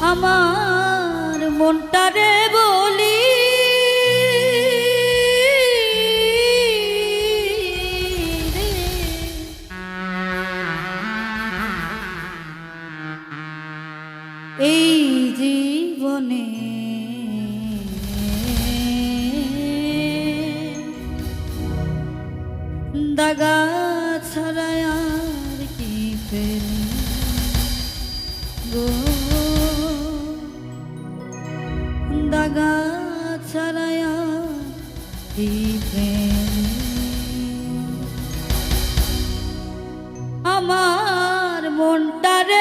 আমার মনটারে বলি। এই জীবনে দাগা ছাড়া আর কি পেলি গো। কি আমার মনটারে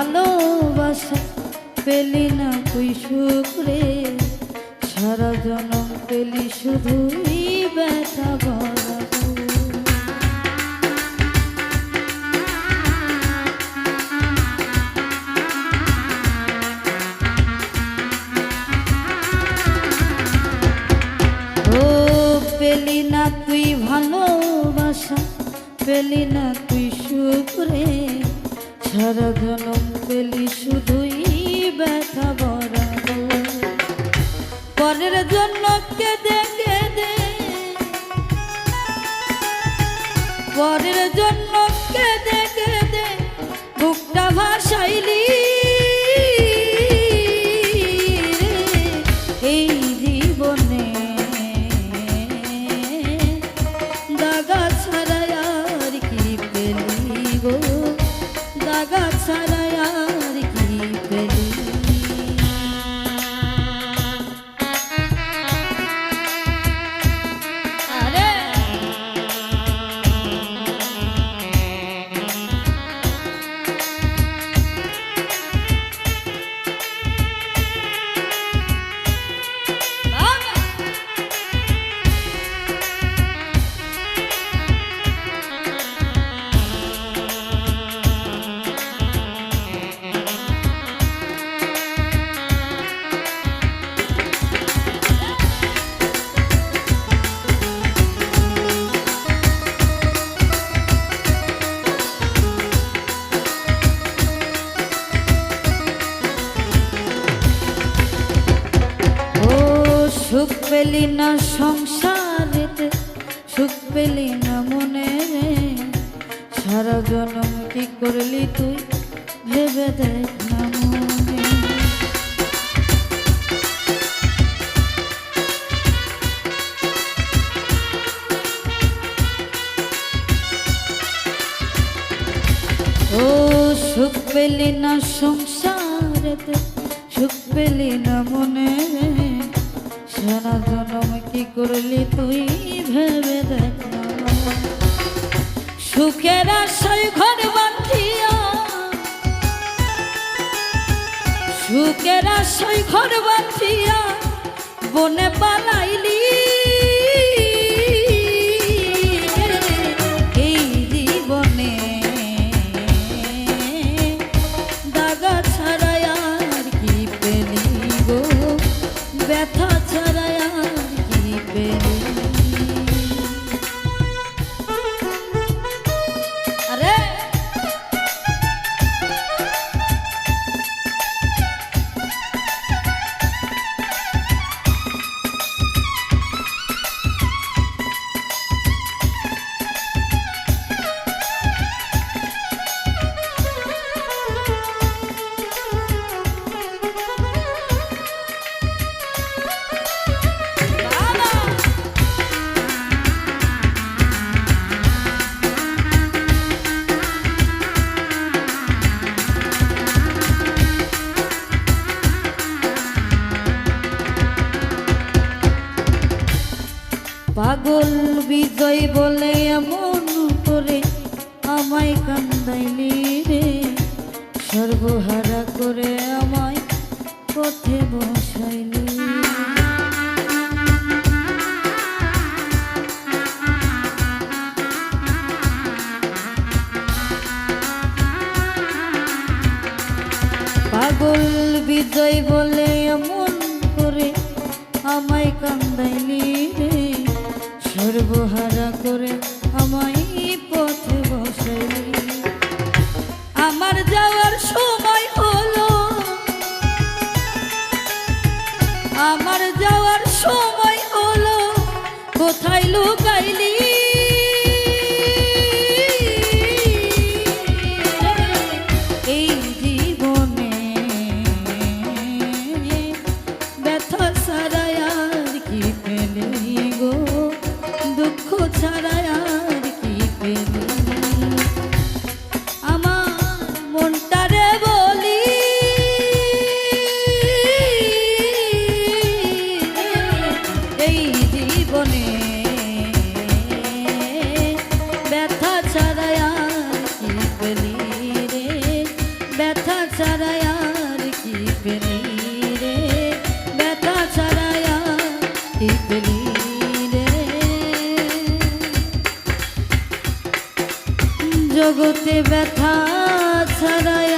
ভালোবাসা পেলি না তুই সুখ রে। সারা জনম পেলি শুধুই ব্যথা বলাবো ও, পেলি না তুই ভালোবাসা, পেলি না তুই সুখ রে। সারা জনম শুধুই ব্যথা বরাবো পরের জন্য কেঁদে কেঁদে। পরের জন্য কেঁদে কেঁদে বুকটা ভাসাইলি এই জীবনে দাগা ছাড়া আর কি পেলি গো? দাগা ছাড়া সংসারেতে সুখ পেলি না মনে। সারা জনম কি করলি তুই? ভেবে দেখ না মনে। ও, সুখ পেলি না সংসারেতে সুখ পেলি না মনে। সারা জনম কি করলি তুই ভেবে দেখ। সুখের ঘর বাঁধিয়া সুখের আশায় ঘর বাঁধিয়া, বনে পালাইলি ব্যথা ছাড়া আর কি পেলি? বিজয় বলে এমন করে আমায় কান্দাইলি রে। সর্বহারা করে আমায় পথে বসাইলি। পাগল বিজয় বলে এমন করে আমায় কান্দাইলি রে। সর্বহারা করে আমায় পথে বসাইলি জগতে ব্যথা কি